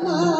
రోగాలు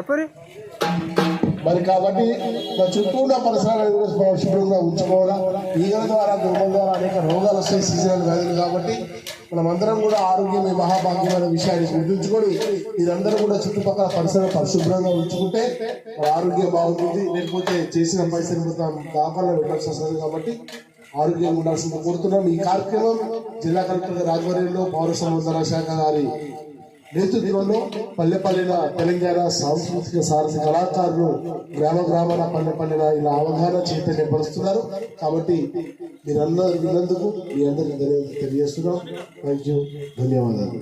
చెప్పరు మరి కాబట్టి చుట్టూ ఉన్న పరిసరాలు కూడా శుభ్రంగా ఉంచుకోవడం ఈగల ద్వారా దుర్గల ద్వారా అనేక రోగాలు వస్తాయి సీజనల్ వ్యాధులు కాబట్టి మనమందరం కూడా ఆరోగ్యమే మహాభాగ్యం అనే విషయాన్ని గుర్తుంచుకొని ఇదందరూ కూడా చుట్టుపక్కల పరిసరం పరిశుభ్రంగా ఉంచుకుంటే ఆరోగ్యం బాగుంటుంది. లేకపోతే చేసిన పైసలు మొత్తం పెట్టాల్సి వస్తుంది కాబట్టి ఆరోగ్యంగా ఉండాల్సింది కోరుతున్నాం. ఈ కార్యక్రమం జిల్లా కలెక్టర్ గారి ఆధ్వర్యంలో పౌర సంబంధాల శాఖ గారి నేతృత్వంలో పల్లెపల్లెల తెలంగాణ సాంస్కృతిక సారథి కళాకారులు గ్రామ గ్రామాల పల్లె పల్లెల ఇలా అవగాహన చైతన్యపరుస్తున్నారు కాబట్టి మీరందరూ విన్నందుకు మీ అందరికీ తెలియజేస్తున్నాం. Thank you. ధన్యవాదాలు.